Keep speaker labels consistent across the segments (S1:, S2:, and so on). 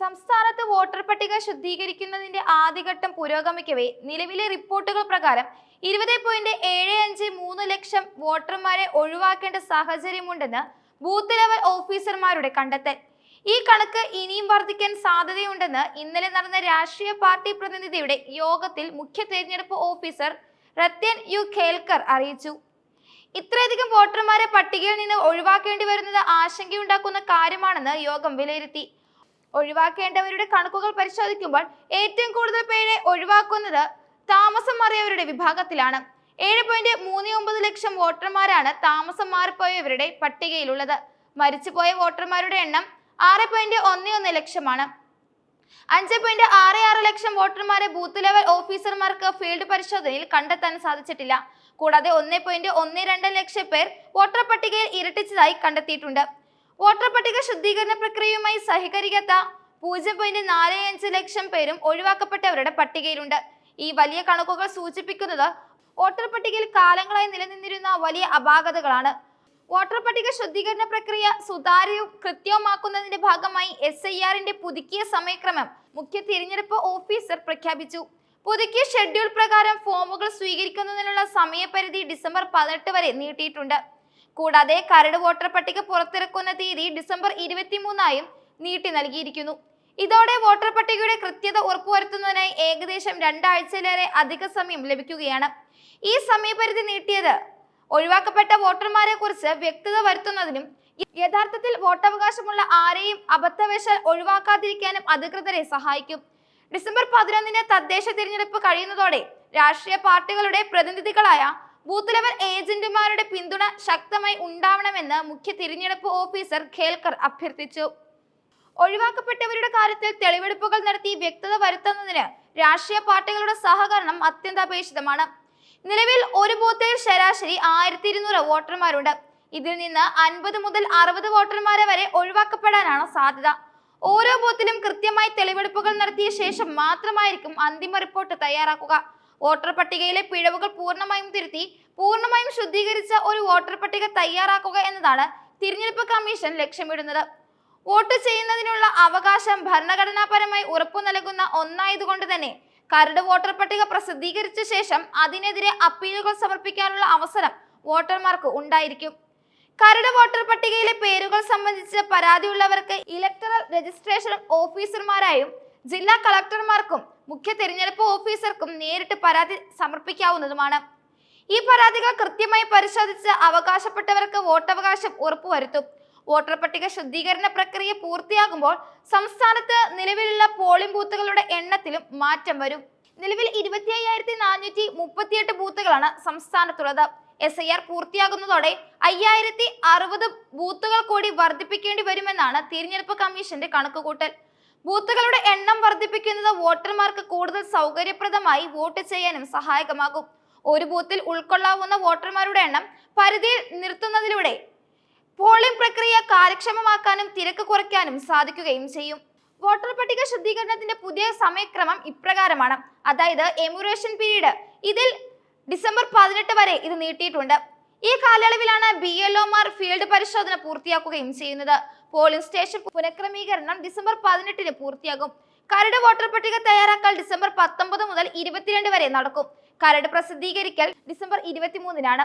S1: സംസ്ഥാനത്ത് വോട്ടർ പട്ടിക ശുദ്ധീകരിക്കുന്നതിന്റെ ആദ്യഘട്ടം പുരോഗമിക്കവേ. നിലവിലെ റിപ്പോർട്ടുകൾ പ്രകാരം ഇരുപത് പോയിന്റ് ഏഴ് അഞ്ച് മൂന്ന് ലക്ഷം വോട്ടർമാരെ ഒഴിവാക്കേണ്ട സാഹചര്യമുണ്ടെന്ന് ബൂത്ത് ലെവൽ ഓഫീസർമാരുടെ കണ്ടെത്തൽ. ഈ കണക്ക് ഇനിയും വർദ്ധിക്കാൻ സാധ്യതയുണ്ടെന്ന് ഇന്നലെ നടന്ന രാഷ്ട്രീയ പാർട്ടി പ്രതിനിധിയുടെ യോഗത്തിൽ മുഖ്യ തെരഞ്ഞെടുപ്പ് ഓഫീസർ രത്യൻ യു. ഖേൽക്കർ അറിയിച്ചു. ഇത്രയധികം വോട്ടർമാരെ പട്ടികയിൽ നിന്ന് ഒഴിവാക്കേണ്ടി വരുന്നത് ആശങ്കയുണ്ടാക്കുന്ന കാര്യമാണെന്ന് യോഗം വിലയിരുത്തി. ഒഴിവാക്കേണ്ടവരുടെ കണക്കുകൾ പരിശോധിക്കുമ്പോൾ ഏറ്റവും കൂടുതൽ പേരെ ഒഴിവാക്കുന്നത് താമസം മാറിയവരുടെ വിഭാഗത്തിലാണ്. ഏഴ് പോയിന്റ് മൂന്ന് ഒമ്പത് ലക്ഷം വോട്ടർമാരാണ് താമസം മാറിപ്പോയവരുടെ പട്ടികയിലുള്ളത്. മരിച്ചുപോയ വോട്ടർമാരുടെ എണ്ണം ആറ് പോയിന്റ് ഒന്ന് ഒന്ന് ലക്ഷമാണ്. അഞ്ച് പോയിന്റ് ആറ് ആറ് ലക്ഷം വോട്ടർമാരെ ബൂത്ത് ലെവൽ ഓഫീസർമാർക്ക് ഫീൽഡ് പരിശോധനയിൽ കണ്ടെത്താൻ സാധിച്ചിട്ടില്ല. കൂടാതെ ഒന്ന് പോയിന്റ് ഒന്ന് രണ്ട് ലക്ഷം പേർ വോട്ടർ പട്ടികയിൽ ഇരട്ടിച്ചതായി കണ്ടെത്തിയിട്ടുണ്ട്. വോട്ടർ പട്ടിക ശുദ്ധീകരണ പ്രക്രിയയുമായി സഹകരിക്കാത്ത പൂജ്യം പോയിന്റ് നാല് അഞ്ച് ലക്ഷം പേരും ഒഴിവാക്കപ്പെട്ടവരുടെ പട്ടികയിലുണ്ട്. ഈ വലിയ കണക്കുകൾ സൂചിപ്പിക്കുന്നത് വോട്ടർ പട്ടികയിൽ കാലങ്ങളായി നിലനിന്നിരുന്ന വലിയ അപാകതകളാണ്. വോട്ടർ പട്ടിക ശുദ്ധീകരണ പ്രക്രിയ സുതാര്യവും കൃത്യവുമാക്കുന്നതിന്റെ ഭാഗമായി എസ് ഐ ആറിന്റെ പുതുക്കിയ സമയക്രമം മുഖ്യ തിരഞ്ഞെടുപ്പ് ഓഫീസർ പ്രഖ്യാപിച്ചു. പുതുക്കിയ ഷെഡ്യൂൾ പ്രകാരം ഫോമുകൾ സ്വീകരിക്കുന്നതിനുള്ള സമയപരിധി ഡിസംബർ പതിനെട്ട് വരെ നീട്ടിയിട്ടുണ്ട്. കൂടാതെ കരട് വോട്ടർ പട്ടിക പുറത്തിറക്കുന്ന തീയതി ഡിസംബർ ഇരുപത്തിമൂന്നായും നീട്ടി നൽകിയിരിക്കുന്നു. ഇതോടെ വോട്ടർ പട്ടികയുടെ കൃത്യത ഉറപ്പുവരുത്തുന്നതിനായി ഏകദേശം രണ്ടാഴ്ചയിലേറെ അധിക സമയം ലഭിക്കുകയാണ്. ഈ സമയപരിധി നീട്ടിയത് ഒഴിവാക്കപ്പെട്ട വോട്ടർമാരെ കുറിച്ച് വ്യക്തത വരുത്തുന്നതിനും യഥാർത്ഥത്തിൽ വോട്ടവകാശമുള്ള ആരെയും അബദ്ധവശാൽ ഒഴിവാക്കാതിരിക്കാനും അധികൃതരെ സഹായിക്കും. ഡിസംബർ പതിനൊന്നിന് തദ്ദേശ തിരഞ്ഞെടുപ്പ് കഴിയുന്നതോടെ രാഷ്ട്രീയ പാർട്ടികളുടെ പ്രതിനിധികളായ ബൂത്ത് ലെവൽ ഏജന്റുമാരുടെ പിന്തുണ ശക്തമായി ഉണ്ടാവണമെന്ന് മുഖ്യ തിരഞ്ഞെടുപ്പ് ഓഫീസർ ഖേൽക്കർ അഭ്യർത്ഥിച്ചു. ഒഴിവാക്കപ്പെട്ടവരുടെ കാര്യത്തിൽ തെളിവെടുപ്പുകൾ നടത്തി വ്യക്തത വരുത്തുന്നതിന് രാഷ്ട്രീയ പാർട്ടികളുടെ സഹകരണം അത്യന്താപേക്ഷിതമാണ്. നിലവിൽ ഒരു ബൂത്തിൽ ശരാശരി ആയിരത്തി ഇരുന്നൂറ് വോട്ടർമാരുണ്ട്. ഇതിൽ നിന്ന് അൻപത് മുതൽ അറുപത് വോട്ടർമാരെ വരെ ഒഴിവാക്കപ്പെടാനാണ് സാധ്യത. ഓരോ ബൂത്തിലും കൃത്യമായി തെളിവെടുപ്പുകൾ നടത്തിയ ശേഷം മാത്രമായിരിക്കും അന്തിമ റിപ്പോർട്ട് തയ്യാറാക്കുക. വോട്ടർ പട്ടികയിലെ പിഴവുകൾ പൂർണമായും തിരുത്തി പൂർണമായും ശുദ്ധീകരിച്ച ഒരു വോട്ടർ പട്ടിക തയ്യാറാക്കുക എന്നതാണ് തിരഞ്ഞെടുപ്പ് കമ്മീഷൻ ലക്ഷ്യമിടുന്നത്. വോട്ട് ചെയ്യുന്നതിനുള്ള അവകാശം ഭരണഘടനാപരമായി ഉറപ്പു നൽകുന്ന ഒന്നായതുകൊണ്ട് തന്നെ കരട് വോട്ടർ പട്ടിക പ്രസിദ്ധീകരിച്ച ശേഷം അതിനെതിരെ അപ്പീലുകൾ സമർപ്പിക്കാനുള്ള അവസരം വോട്ടർമാർക്ക് ഉണ്ടായിരിക്കും. കരട് വോട്ടർ പട്ടികയിലെ പേരുകൾ സംബന്ധിച്ച് പരാതിയുള്ളവർക്ക് ഇലക്ടറൽ രജിസ്ട്രേഷൻ ഓഫീസർമാരായും ജില്ലാ കളക്ടർമാർക്കും മുഖ്യ തിരഞ്ഞെടുപ്പ് ഓഫീസർക്കും നേരിട്ട് പരാതി സമർപ്പിക്കാവുന്നതുമാണ്. ഈ പരാതികൾ കൃത്യമായി പരിശോധിച്ച് അവകാശപ്പെട്ടവർക്ക് വോട്ടവകാശം ഉറപ്പുവരുത്തും. വോട്ടർ പട്ടിക ശുദ്ധീകരണ പ്രക്രിയ പൂർത്തിയാകുമ്പോൾ സംസ്ഥാനത്ത് നിലവിലുള്ള പോളിംഗ് ബൂത്തുകളുടെ എണ്ണത്തിലും മാറ്റം വരും. നിലവിൽ ഇരുപത്തി അയ്യായിരത്തി നാനൂറ്റി മുപ്പത്തിയെട്ട് ബൂത്തുകളാണ് സംസ്ഥാനത്തുള്ളത്. എസ് ഐ ആർ പൂർത്തിയാകുന്നതോടെ അയ്യായിരത്തി അറുപത് ബൂത്തുകൾ കൂടി വർദ്ധിപ്പിക്കേണ്ടി വരുമെന്നാണ് തിരഞ്ഞെടുപ്പ് കമ്മീഷന്റെ കണക്കുകൂട്ടൽ. ബൂത്തുകളുടെ എണ്ണം വർദ്ധിപ്പിക്കുന്നത് വോട്ടർമാർക്ക് കൂടുതൽ സൗകര്യപ്രദമായി വോട്ട് ചെയ്യാനും സഹായകമാകും. ഒരു ബൂത്തിൽ ഉൾക്കൊള്ളാവുന്ന വോട്ടർമാരുടെ എണ്ണം പരിധിയിൽ നിർത്തുന്നതിലൂടെ പോളിംഗ് പ്രക്രിയ കാര്യക്ഷമമാക്കാനും തിരക്ക് കുറയ്ക്കാനും സാധിക്കുകയും ചെയ്യും. വോട്ടർ പട്ടിക ശുദ്ധീകരണത്തിന്റെ പുതിയ സമയക്രമം ഇപ്രകാരമാണ്. അതായത് എമുറേഷൻ പീരീഡ്. ഇതിൽ ഡിസംബർ പതിനെട്ട് വരെ ഇത് നീട്ടിയിട്ടുണ്ട്. ഈ കാലയളവിലാണ് ബി എൽ ഒമാർ ഫീൽഡ് പരിശോധന പൂർത്തിയാക്കുകയും ചെയ്യുന്നത്. പോളിംഗ് സ്റ്റേഷൻ പുനഃക്രമീകരണം ഡിസംബർ പതിനെട്ടിന് പൂർത്തിയാകും. കരട് വോട്ടർ പട്ടിക തയ്യാറാക്കൽ ഡിസംബർ പത്തൊമ്പത് മുതൽ ഇരുപത്തിരണ്ട് വരെ നടക്കും. കരട് പ്രസിദ്ധീകരിക്കൽ ഡിസംബർ ഇരുപത്തിമൂന്നിനാണ്.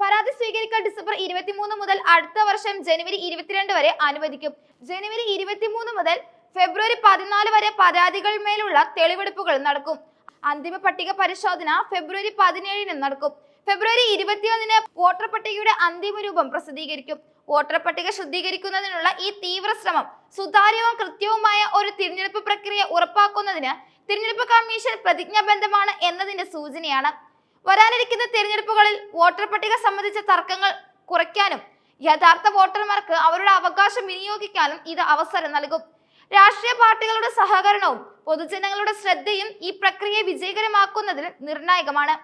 S1: പരാതി സ്വീകരിക്കൽ ഡിസംബർ ഇരുപത്തിമൂന്ന് മുതൽ അടുത്ത വർഷം ജനുവരി ഇരുപത്തിരണ്ട് വരെ അനുവദിക്കും. ജനുവരി ഇരുപത്തിമൂന്ന് മുതൽ ഫെബ്രുവരി പതിനാല് വരെ പരാതികൾ മേലുള്ള തെളിവെടുപ്പുകൾ നടക്കും. അന്തിമ പട്ടിക പരിശോധന ഫെബ്രുവരി പതിനേഴിന് നടക്കും. ഫെബ്രുവരി ഇരുപത്തിയൊന്നിന് വോട്ടർ പട്ടികയുടെ അന്തിമ രൂപം പ്രസിദ്ധീകരിക്കും. വോട്ടർ പട്ടിക ശുദ്ധീകരിക്കുന്നതിനുള്ള ഈ തീവ്ര ശ്രമം സുതാര്യവും കൃത്യവുമായ ഒരു തിരഞ്ഞെടുപ്പ് പ്രക്രിയ ഉറപ്പാക്കുന്നതിന് തിരഞ്ഞെടുപ്പ് കമ്മീഷൻ പ്രതിജ്ഞാബന്ധമാണ് എന്നതിന്റെ സൂചനയാണ്. വരാനിരിക്കുന്ന തിരഞ്ഞെടുപ്പുകളിൽ വോട്ടർ പട്ടിക സംബന്ധിച്ച തർക്കങ്ങൾ കുറയ്ക്കാനും യഥാർത്ഥ വോട്ടർമാർക്ക് അവരുടെ അവകാശം വിനിയോഗിക്കാനും ഇത് അവസരം നൽകും. രാഷ്ട്രീയ പാർട്ടികളുടെ സഹകരണവും പൊതുജനങ്ങളുടെ ശ്രദ്ധയും ഈ പ്രക്രിയയെ വിജയകരമാക്കുന്നതിൽ നിർണായകമാണ്.